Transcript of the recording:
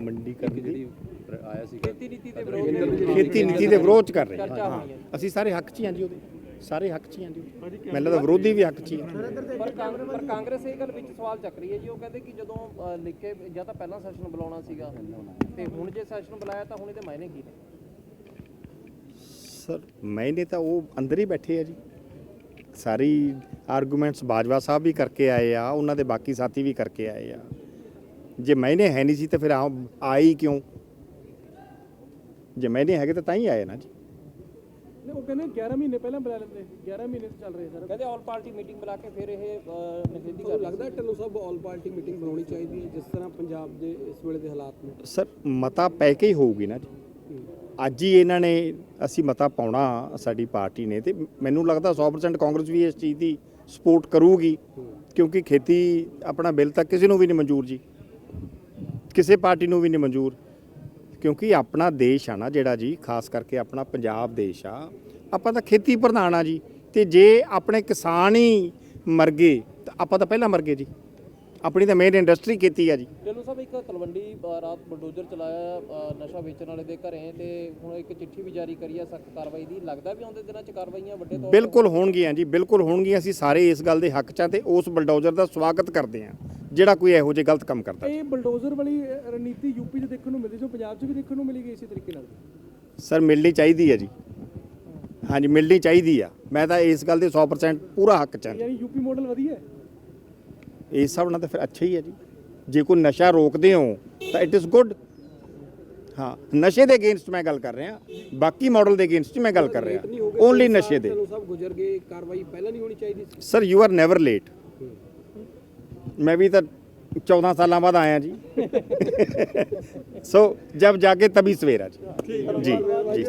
ਮੰਡੀਕਰਨ ਦੀ ਆਇਆ ਸੀ ਖੇਤੀ ਨੀਤੀ ਦੇ ਵਿਰੋਧ ਖੇਤੀ ਨੀਤੀ ਦੇ ਵਿਰੋਧ ਚ ਕਰ ਰਹੇ ਹਾਂ। ਅਸੀਂ ਸਾਰੇ ਹੱਕ 'ਚ ਹੀ ਜੀ ਉਹਦੇ। ਸਾਰੇ ਹੱਕ 'ਚ ਹੀ ਜੀ ਮੈਨੂੰ ਲੱਗਦਾ ਵਿਰੋਧੀ ਵੀ ਹੱਕ 'ਚ ਹੀ ਪਰ ਕਾਂਗ- ਪਰ ਕਾਂਗਰਸ ਇਹ ਗੱਲ ਵਿੱਚ ਸਵਾਲ ਚੱਕ ਰਹੀ ਹੈ ਜੀ ਉਹ ਕਹਿੰਦੇ ਕਿ ਜਦੋਂ ਲਿਖ ਕੇ ਜਾਂ ਤਾਂ ਪਹਿਲਾਂ ਸੈਸ਼ਨ ਬੁਲਾਉਣਾ ਸੀਗਾ ਤੇ ਹੁਣ ਜੇ ਸੈਸ਼ਨ ਬੁਲਾਇਆ ਤਾਂ ਹੁਣ ਇਹਦੇ ਮਾਇਨੇ ਕੀ ਨੇ? ਸਰ ਮੈਨੇ ਤਾਂ ਉਹ ਅੰਦਰ ਹੀ ਬੈਠੇ ਆ ਜੀ। ਸਾਰੀ ਆਰਗੂਮੈਂਟਸ ਬਾਜਵਾ ਸਾਹਿਬ ਵੀ ਕਰਕੇ ਆਏ ਆ ਉਹਨਾਂ ਦੇ ਬਾਕੀ ਸਾਥੀ ਵੀ ਕਰਕੇ ਆਏ ਆ। ਜੇ ਮੈਨੇ ਹੈ ਨਹੀਂ ਸੀ ਤਾਂ ਫਿਰ ਆ ਆਈ ਕਿਉਂ? ਜੇ ਮੈਨੇ ਹੈਗੇ ਤਾਂ ਤਾਂ ਹੀ ਆਏ ਨਾ ਜੀ। ਨਹੀਂ ਉਹ ਕਹਿੰਦੇ 11 ਮਹੀਨੇ ਪਹਿਲਾਂ ਬੁਲਾ ਲੈਂਦੇ। 11 ਮਹੀਨੇ ਤੋਂ ਚੱਲ ਰਹੇ ਸਰ। ਕਹਿੰਦੇ ਆਲ ਪਾਰਟੀ ਮੀਟਿੰਗ ਬੁਲਾ ਕੇ ਫਿਰ ਇਹ ਨਿਖੇਧੀ ਕਰ ਲੱਗਦਾ Dhillon Sahib all party meeting ਬਣਾਉਣੀ ਚਾਹੀਦੀ ਹੈ ਜਿਸ ਤਰ੍ਹਾਂ ਪੰਜਾਬ ਦੇ ਇਸ ਵੇਲੇ ਦੇ ਹਾਲਾਤ ਨੇ? ਸਰ ਮਤਾ ਪੈ ਕੇ ਹੀ ਹੋਊਗੀ ਨਾ ਜੀ। ਅੱਜ ਹੀ ਇਹਨਾਂ ਨੇ ਅਸੀਂ ਮਤਾ ਪਾਉਣਾ ਸਾਡੀ ਪਾਰਟੀ ਨੇ ਤੇ ਮੈਨੂੰ ਲੱਗਦਾ 100% ਕਾਂਗਰਸ ਵੀ ਇਸ ਚੀਜ਼ ਦੀ ਸਪੋਰਟ ਕਰੂਗੀ। ਕਿਉਂਕਿ ਖੇਤੀ ਆਪਣਾ ਬਿੱਲ ਤਾਂ ਕਿਸੇ ਨੂੰ ਵੀ ਨਹੀਂ ਮਨਜ਼ੂਰ ਜੀ। ਕਿਸੇ ਪਾਰਟੀ ਨੂੰ ਵੀ ਨਹੀਂ ਮਨਜ਼ੂਰ। ਕਿਉਂਕਿ ਆਪਣਾ ਦੇਸ਼ ਆ ਨਾ ਜਿਹੜਾ ਜੀ ਖਾਸ ਕਰਕੇ ਆਪਣਾ ਪੰਜਾਬ ਦੇਸ਼ ਆ ਆਪਾਂ ਤਾਂ ਖੇਤੀ ਪ੍ਰਧਾਨ ਆ ਜੀ। ਤੇ ਜੇ ਆਪਣੇ ਕਿਸਾਨ ਹੀ ਮਰ ਗਏ ਤਾਂ ਆਪਾਂ ਤਾਂ ਪਹਿਲਾਂ ਮਰ ਗਏ ਜੀ। ਆਪਣੀ ਤਾਂ ਮੇਨ ਇੰਡਸਟਰੀ ਖੇਤੀ ਆ ਜੀ। ਢਿੱਲੋਂ ਸਾਹਿਬ ਇੱਕ ਤਲਵੰਡੀ ਅ, ਰਾਤ ਬਲਡੋਜ਼ਰ ਚਲਾਇਆ ਅ, ਨਸ਼ਾ ਵੇਚਣ ਵਾਲੇ ਦੇ ਘਰੇ ਤੇ ਹੁਣ ਇੱਕ ਚਿੱਠੀ ਵੀ ਜਾਰੀ ਕਰੀ ਹੈ ਸਖਤ ਕਾਰਵਾਈ ਦੀ। ਲੱਗਦਾ ਵੀ ਆਉਂਦੇ ਦਿਨਾਂ 'ਚ ਕਾਰਵਾਈਆਂ ਵੱਡੇ ਤੌਰ ਤੇ ਬਿਲਕੁਲ ਹੋਣਗੀਆਂ ਜੀ ਬਿਲਕੁਲ ਹੋਣਗੀਆਂ। ਅਸੀਂ ਸਾਰੇ ਇਸ ਗੱਲ ਦੇ ਹੱਕ 'ਚ ਹਾਂ ਤੇ ਉਸ ਬਲਡੋਜ਼ਰ ਦਾ ਸਵਾਗਤ ਕਰਦੇ ਹਾਂ ਜਿਹੜਾ ਕੋਈ ਇਹੋ ਜਿਹੇ ਗਲਤ ਕੰਮ ਕਰਦਾ ਇਹ ਬਲਡੋਜ਼ਰ ਵਾਲੀ ਰਣਨੀਤੀ ਯੂਪੀ 'ਚ ਦੇਖਣ ਨੂੰ ਮਿਲਦੀ ਜੋ ਪੰਜਾਬ 'ਚ ਵੀ ਦੇਖਣ ਨੂੰ ਮਿਲੇਗੀ ਇਸੇ ਤਰੀਕੇ ਨਾਲ? ਸਰ ਮਿਲਣੀ ਚਾਹੀਦੀ ਹੈ ਜੀ। ਹਾਂਜੀ ਮਿਲਣੀ ਚਾਹੀਦੀ ਆ। ਮੈਂ ਤਾਂ ਇਸ ਗੱਲ ਦੇ 100% ਪੂਰਾ ਹੱਕ 'ਚ ਹਾਂ। ਯਾਨੀ ਯੂਪੀ ਮਾਡਲ ਵਧੀਆ ਹੈ? ਇਸ ਹਿਸਾਬ ਨਾਲ ਤਾਂ ਫਿਰ ਅੱਛਾ ਹੀ ਹੈ ਜੀ। ਜੇ ਕੋਈ ਨਸ਼ਾ ਰੋਕਦੇ ਹੋ ਤਾਂ ਇਟ ਇਜ਼ ਗੁੱਡ ਹਾਂ ਨਸ਼ੇ ਦੇ ਅਗੇਂਸਟ ਮੈਂ ਗੱਲ ਕਰ ਰਿਹਾ। ਬਾਕੀ ਮਾਡਲ ਦੇ ਅਗੇਂਸਟ ਮੈਂ ਗੱਲ ਕਰ ਰਿਹਾ। ਓਨਲੀ ਨਸ਼ੇ ਦੇ। ਢਿੱਲੋਂ ਸਾਹਿਬ ਗੁਜ਼ਰ ਗਏ ਕਾਰਵਾਈ ਪਹਿਲਾਂ ਨਹੀਂ ਹੋਣੀ ਚਾਹੀਦੀ ਸੀ। Sir you are never late ਮੈਂ ਵੀ ਤਾਂ 14 ਸਾਲਾਂ ਬਾਅਦ ਆਇਆ ਜੀ। ਸੋ ਜਬ ਜਾਕੇ ਤभी ਸਵੇਰਾ ਜੀ। ਜੀ ਜੀ